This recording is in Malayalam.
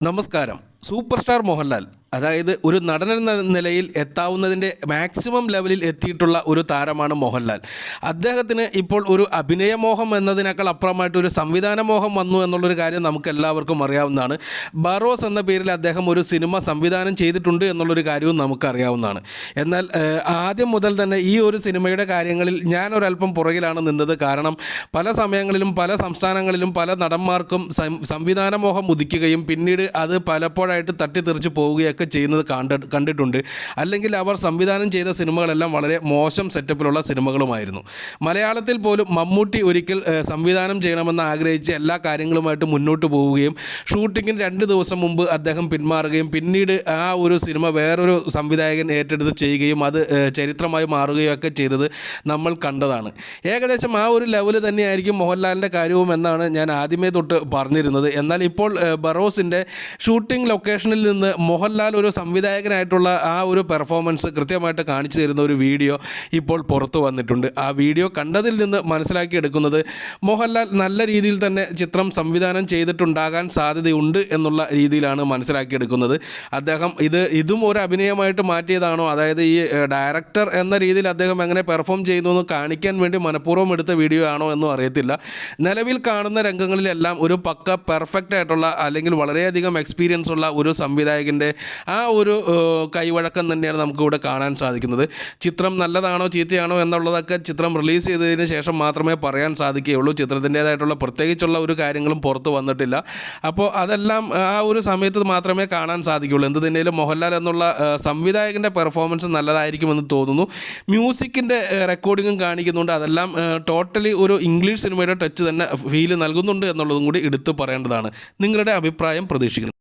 നമസ്കാരം സൂപ്പർ സ്റ്റാർ മോഹൻലാൽ അതായത് ഒരു നടൻ എന്ന നിലയിൽ എത്താവുന്നതിന്റെ മാക്സിമം ലെവലിൽ എത്തിയിട്ടുള്ള ഒരു താരമാണ് മോഹൻലാൽ. അദ്ദേഹത്തിന് ഇപ്പോൾ ഒരു അഭിനയമോഹം എന്നതിനേക്കാൾ അപ്പുറമായിട്ട് ഒരു സംവിധാന മോഹം വന്നു എന്നുള്ളൊരു കാര്യം നമുക്ക് എല്ലാവർക്കും അറിയാവുന്നതാണ്. ബറോസ് എന്ന പേരിൽ അദ്ദേഹം ഒരു സിനിമ സംവിധാനം ചെയ്തിട്ടുണ്ട് എന്നുള്ളൊരു കാര്യവും നമുക്കറിയാവുന്നതാണ്. എന്നാൽ ആദ്യം മുതൽ തന്നെ ഈ ഒരു സിനിമയുടെ കാര്യങ്ങളിൽ ഞാൻ ഒരല്പം പുറകിലാണ് നിന്നത്. കാരണം പല സമയങ്ങളിലും പല സംസ്ഥാനങ്ങളിലും പല നടന്മാർക്കും സംവിധാന മോഹം ഉദിക്കുകയും പിന്നീട് അത് പലപ്പോഴായിട്ട് തട്ടിത്തെറിച്ച് പോവുകയൊക്കെ ചെയ്യുന്നത് കണ്ട കണ്ടിട്ടുണ്ട്. അല്ലെങ്കിൽ അവർ സംവിധാനം ചെയ്ത സിനിമകളെല്ലാം വളരെ മോശം സെറ്റപ്പിലുള്ള സിനിമകളുമായിരുന്നു. മലയാളത്തിൽ പോലും മമ്മൂട്ടി ഒരിക്കൽ സംവിധാനം ചെയ്യണമെന്ന് ആഗ്രഹിച്ച് എല്ലാ കാര്യങ്ങളുമായിട്ട് മുന്നോട്ട് പോവുകയും ഷൂട്ടിങ്ങിന് രണ്ട് ദിവസം മുമ്പ് അദ്ദേഹം പിന്മാറുകയും പിന്നീട് ആ ഒരു സിനിമ വേറൊരു സംവിധായകൻ ഏറ്റെടുത്ത് ചെയ്യുകയും അത് ചരിത്രമായി മാറുകയും ഒക്കെ ചെയ്തത് നമ്മൾ കണ്ടതാണ്. ഏകദേശം ആ ഒരു ലെവൽ തന്നെയായിരിക്കും മോഹൻലാലിന്റെ കാര്യവും എന്നാണ് ഞാൻ ആദ്യമേ തൊട്ട് പറഞ്ഞിരുന്നത്. എന്നാൽ ഇപ്പോൾ ബറോസിന്റെ ഷൂട്ടിംഗ് ലൊക്കേഷനിൽ നിന്ന് മോഹൻലാൽ ഒരു സംവിധായകനായിട്ടുള്ള ആ ഒരു പെർഫോമൻസ് കൃത്യമായിട്ട് കാണിച്ചു തരുന്ന ഒരു വീഡിയോ ഇപ്പോൾ പുറത്തു വന്നിട്ടുണ്ട്. ആ വീഡിയോ കണ്ടതിൽ നിന്ന് മനസ്സിലാക്കിയെടുക്കുന്നത് മോഹൻലാൽ നല്ല രീതിയിൽ തന്നെ ചിത്രം സംവിധാനം ചെയ്തിട്ടുണ്ടാകാൻ സാധ്യതയുണ്ട് എന്നുള്ള രീതിയിലാണ് മനസ്സിലാക്കിയെടുക്കുന്നത് അദ്ദേഹം ഇത് ഇതും ഒരു അഭിനയമായിട്ട് മാറ്റിയതാണോ? അതായത് ഈ ഡയറക്ടർ എന്ന രീതിയിൽ അദ്ദേഹം എങ്ങനെ പെർഫോം ചെയ്യുന്നു എന്ന് കാണിക്കാൻ വേണ്ടി മനഃപൂർവം എടുത്ത വീഡിയോ ആണോ എന്നും അറിയത്തില്ല. നിലവിൽ കാണുന്ന രംഗങ്ങളിലെല്ലാം ഒരു പക്ക പെർഫെക്റ്റ് ആയിട്ടുള്ള അല്ലെങ്കിൽ വളരെയധികം എക്സ്പീരിയൻസ് ഉള്ള ഒരു സംവിധായകന്റെ ആ ഒരു കൈവഴക്കം തന്നെയാണ് നമുക്കിവിടെ കാണാൻ സാധിക്കുന്നത്. ചിത്രം നല്ലതാണോ ചീത്തയാണോ എന്നുള്ളതൊക്കെ ചിത്രം റിലീസ് ചെയ്തതിന് ശേഷം മാത്രമേ പറയാൻ സാധിക്കുകയുള്ളൂ. ചിത്രത്തിന്റേതായിട്ടുള്ള പ്രത്യേകിച്ചുള്ള ഒരു കാര്യങ്ങളും പുറത്ത് വന്നിട്ടില്ല. അപ്പോൾ അതെല്ലാം ആ ഒരു സമയത്ത് മാത്രമേ കാണാൻ സാധിക്കുകയുള്ളൂ. എന്ത് തന്നെയാലും മോഹൻലാൽ എന്നുള്ള സംവിധായകന്റെ പെർഫോമൻസ് നല്ലതായിരിക്കുമെന്ന് തോന്നുന്നു. മ്യൂസിക്കിന്റെ റെക്കോർഡിങ്ങും കാണിക്കുന്നുണ്ട്. അതെല്ലാം ടോട്ടലി ഒരു ഇംഗ്ലീഷ് സിനിമയുടെ ടച്ച് തന്നെ ഫീൽ നൽകുന്നുണ്ട് എന്നുള്ളതും കൂടി എടുത്തു പറയേണ്ടതാണ്. നിങ്ങളുടെ അഭിപ്രായം പ്രതീക്ഷിക്കുന്നു.